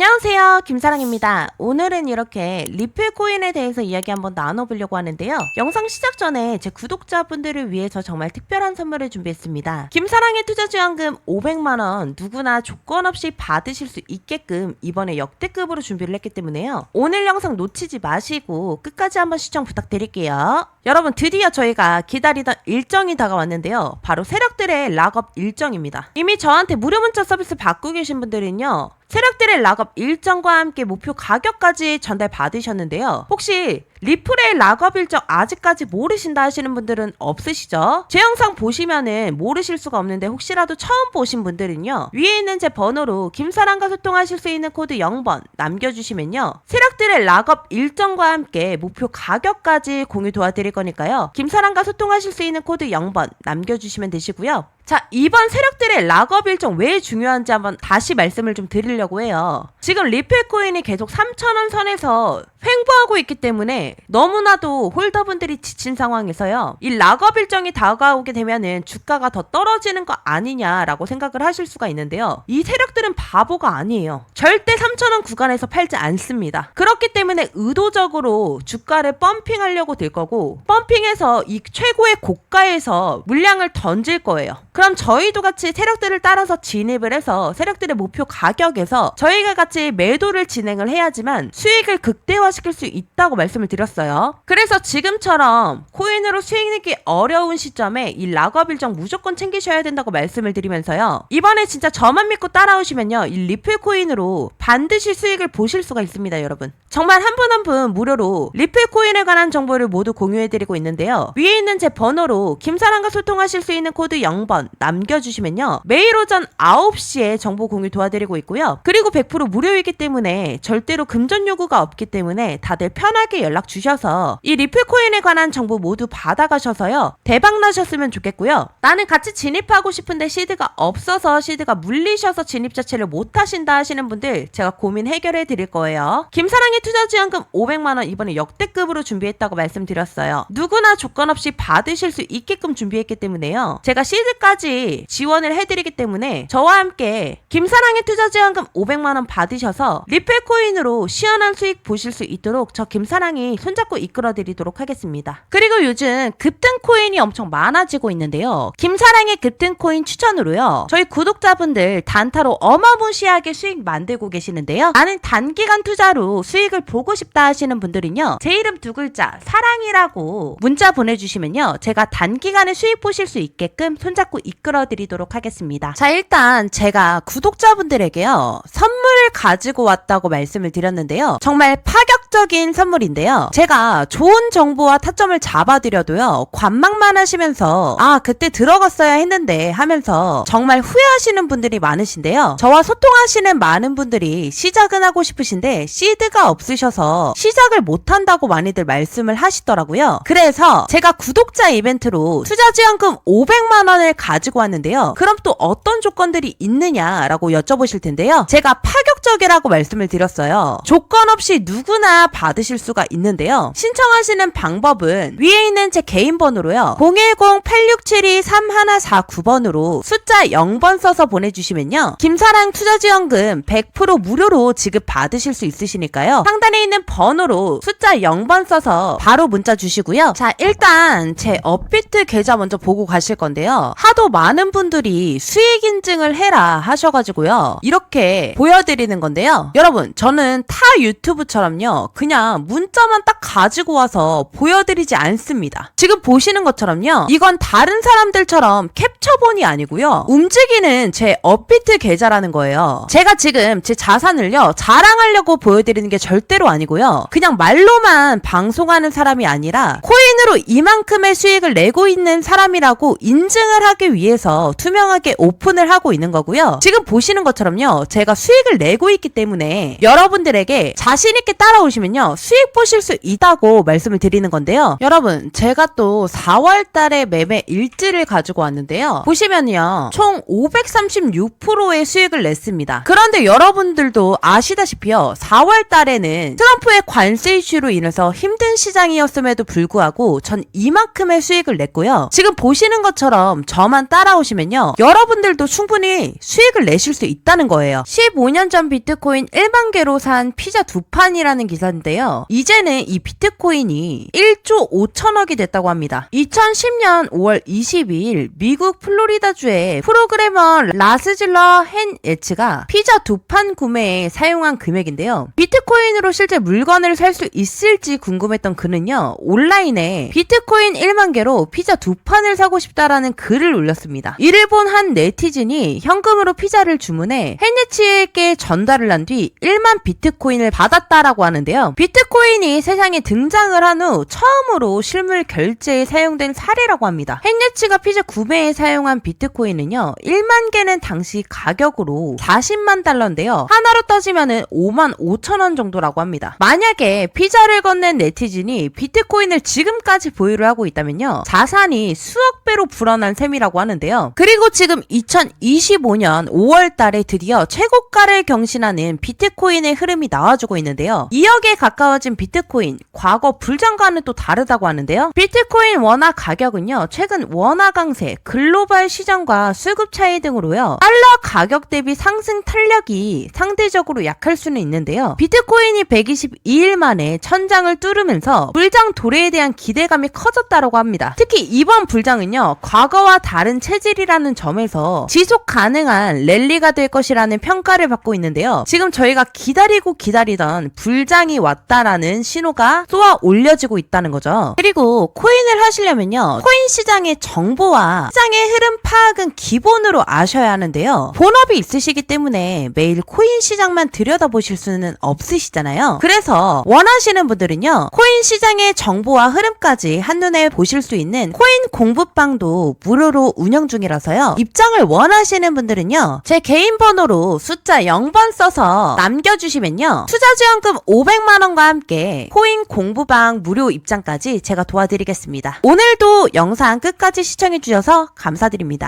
안녕하세요. 김사랑입니다. 오늘은 이렇게 리플 코인에 대해서 이야기 한번 나눠보려고 하는데요. 영상 시작 전에 제 구독자분들을 위해서 정말 특별한 선물을 준비했습니다. 김사랑의 투자 지원금 500만원 누구나 조건 없이 받으실 수 있게끔 이번에 역대급으로 준비를 했기 때문에요. 오늘 영상 놓치지 마시고 끝까지 한번 시청 부탁드릴게요. 여러분 드디어 저희가 기다리던 일정이 다가왔는데요. 바로 세력들의 락업 일정입니다. 이미 저한테 무료 문자 서비스 받고 계신 분들은요. 세력들의 락업 일정과 함께 목표 가격까지 전달 받으셨는데요. 혹시 리플의 락업 일정 아직까지 모르신다 하시는 분들은 없으시죠? 제 영상 보시면은 모르실 수가 없는데 혹시라도 처음 보신 분들은요. 위에 있는 제 번호로 김사랑과 소통하실 수 있는 코드 0번 남겨주시면요. 세력들의 락업 일정과 함께 목표 가격까지 공유 도와드릴 거니까요. 김사랑과 소통하실 수 있는 코드 0번 남겨주시면 되시고요. 자, 이번 세력들의 락업 일정 왜 중요한지 한번 다시 말씀을 좀 드리려고 해요. 지금 리플 코인이 계속 3,000원 선에서 횡보하고 있기 때문에 너무나도 홀더분들이 지친 상황에서요. 이 락업 일정이 다가오게 되면은 주가가 더 떨어지는 거 아니냐라고 생각을 하실 수가 있는데요. 이 세력들은 바보가 아니에요. 절대 3,000원 구간에서 팔지 않습니다. 그렇기 때문에 의도적으로 주가를 펌핑하려고 들 거고 펌핑해서 이 최고의 고가에서 물량을 던질 거예요. 그럼 저희도 같이 세력들을 따라서 진입을 해서 세력들의 목표 가격에서 저희가 같이 매도를 진행을 해야지만 수익을 극대화시킬 수 있다고 말씀을 드렸어요. 그래서 지금처럼 코인으로 수익 내기 어려운 시점에 이 락업 일정 무조건 챙기셔야 된다고 말씀을 드리면서요. 이번에 진짜 저만 믿고 따라오시면요. 이 리플 코인으로 반드시 수익을 보실 수가 있습니다, 여러분. 정말 한 분 한 분 무료로 리플 코인에 관한 정보를 모두 공유해드리고 있는데요. 위에 있는 제 번호로 김사랑과 소통하실 수 있는 코드 0번 남겨주시면요. 매일 오전 9시에 정보 공유 도와드리고 있고요. 그리고 100% 무료이기 때문에 절대로 금전 요구가 없기 때문에 다들 편하게 연락 주셔서 이 리플 코인에 관한 정보 모두 받아가셔서요. 대박 나셨으면 좋겠고요. 나는 같이 진입하고 싶은데 시드가 없어서 시드가 물리셔서 진입 자체를 못 하신다 하시는 분들 제가 고민 해결해 드릴 거예요. 김사랑의 투자 지원금 500만 원 이번에 역대급으로 준비했다고 말씀드렸어요. 누구나 조건 없이 받으실 수 있게끔 준비했기 때문에요. 제가 시드까지 지원을 해드리기 때문에 저와 함께 김사랑의 투자 지원금 500만 원 받으셔서 리플 코인으로 시원한 수익 보실 수 있도록 저 김사랑이 손잡고 이끌어 드리도록 하겠습니다. 그리고 요즘 급등 코인이 엄청 많아지고 있는데요. 김사랑의 급등 코인 추천으로요. 저희 구독자분들 단타로 어마무시하게 수익 만들고 계시는데요. 나는 단기간 투자로 수익을 보고 싶다 하시는 분들은요. 제 이름 두 글자 사랑이라고 문자 보내주시면요. 제가 단기간에 수익 보실 수 있게끔 손잡고 이끌어 드리도록 하겠습니다. 자 일단 제가 구독자분들에게요. 선물을 가지고 왔다고 말씀을 드렸는데요. 정말 파격 적인 선물인데요. 제가 좋은 정보와 타점을 잡아드려도요. 관망만 하시면서 아 그때 들어갔어야 했는데 하면서 정말 후회하시는 분들이 많으신데요. 저와 소통하시는 많은 분들이 시작은 하고 싶으신데 시드가 없으셔서 시작을 못한다고 많이들 말씀을 하시더라고요. 그래서 제가 구독자 이벤트로 투자 지원금 500만 원을 가지고 왔는데요. 그럼 또 어떤 조건들이 있느냐라고 여쭤보실 텐데요. 제가 파격적이라고 말씀을 드렸어요. 조건 없이 누구나 받으실 수가 있는데요. 신청하시는 방법은 위에 있는 제 개인 번호로요. 010-8672-3149번으로 숫자 0번 써서 보내주시면요. 김사랑 투자지원금 100% 무료로 지급 받으실 수 있으시니까요. 상단에 있는 번호로 숫자 0번 써서 바로 문자 주시고요. 자, 일단 제 업비트 계좌 먼저 보고 가실 건데요. 하도 많은 분들이 수익 인증을 해라 하셔가지고요. 이렇게 보여드리는 건데요. 여러분, 저는 타 유튜브처럼요. 그냥 문자만 딱 가지고 와서 보여드리지 않습니다. 지금 보시는 것처럼요. 이건 다른 사람들처럼 캡처본이 아니고요. 움직이는 제 업비트 계좌라는 거예요. 제가 지금 제 자산을요. 자랑하려고 보여드리는 게 절대로 아니고요. 그냥 말로만 방송하는 사람이 아니라 코인 으로 이만큼의 수익을 내고 있는 사람이라고 인증을 하기 위해서 투명하게 오픈을 하고 있는 거고요. 지금 보시는 것처럼요. 제가 수익을 내고 있기 때문에 여러분들에게 자신 있게 따라오시면요. 수익 보실 수 있다고 말씀을 드리는 건데요. 여러분, 제가 또 4월 달에 매매 일지를 가지고 왔는데요. 보시면요. 총 536%의 수익을 냈습니다. 그런데 여러분들도 아시다시피요. 4월 달에는 트럼프의 관세 이슈로 인해서 힘든 시장이었음에도 불구하고 전 이만큼의 수익을 냈고요. 지금 보시는 것처럼 저만 따라오시면요. 여러분들도 충분히 수익을 내실 수 있다는 거예요. 15년 전 비트코인 1만 개로 산 피자 두 판이라는 기사인데요. 이제는 이 비트코인이 1조 5천억이 됐다고 합니다. 2010년 5월 22일 미국 플로리다주의 프로그래머 라스질러 헨 예츠가 피자 두 판 구매에 사용한 금액인데요. 비트코인으로 실제 물건을 살 수 있을지 궁금했던 그는요. 온라인에 비트코인 1만 개로 피자 두 판을 사고 싶다라는 글을 올렸습니다. 이를 본 한 네티즌이 현금으로 피자를 주문해 헨 예츠에게 전달을 한 뒤 1만 비트코인을 받았다라고 하는데요. 비트코인이 세상에 등장을 한 후 처음으로 실물 결제에 사용된 사례라고 합니다. 헨예츠가 피자 구매에 사용한 비트코인은요. 1만 개는 당시 가격으로 40만 달러인데요. 하나로 따지면은 5만 5천 원 정도라고 합니다. 만약에 피자를 건넨 네티즌이 비트코인을 지금 까지 보유를 하고 있다면요. 자산이 수억 배로 불어난 셈이라고 하는데요. 그리고 지금 2025년 5월 달에 드디어 최고가를 경신하는 비트코인의 흐름이 나와주고 있는데요. 2억에 가까워진 비트코인, 과거 불장과는 또 다르다고 하는데요. 비트코인 원화 가격은요, 최근 원화 강세, 글로벌 시장과 수급 차이 등으로요, 달러 가격 대비 상승 탄력이 상대적으로 약할 수는 있는데요. 비트코인이 122일 만에 천장을 뚫으면서 불장 도래에 대한 기대감이 커졌다고 합니다. 특히 이번 불장은요, 과거와 다른 체질이라는 점에서 지속 가능한 랠리가 될 것이라는 평가를 받고 있는데요. 지금 저희가 기다리고 기다리던 불장이 왔다라는 신호가 쏘아 올려지고 있다는 거죠. 그리고 코인을 하시려면요. 코인 시장의 정보와 시장의 흐름 파악은 기본으로 아셔야 하는데요. 본업이 있으시기 때문에 매일 코인 시장만 들여다보실 수는 없으시잖아요. 그래서 원하시는 분들은요. 코인 시장의 정보와 흐름까지 한눈에 보실 수 있는 코인 공부방 도 무료로 운영 중이라서요. 입장을 원하시는 분들은요. 제 개인 번호로 숫자 0번 써서 남겨주시면요. 투자지원금 500만원과 함께 코인 공부방 무료 입장까지 제가 도와드리겠습니다. 오늘도 영상 끝까지 시청해주셔서 감사드립니다.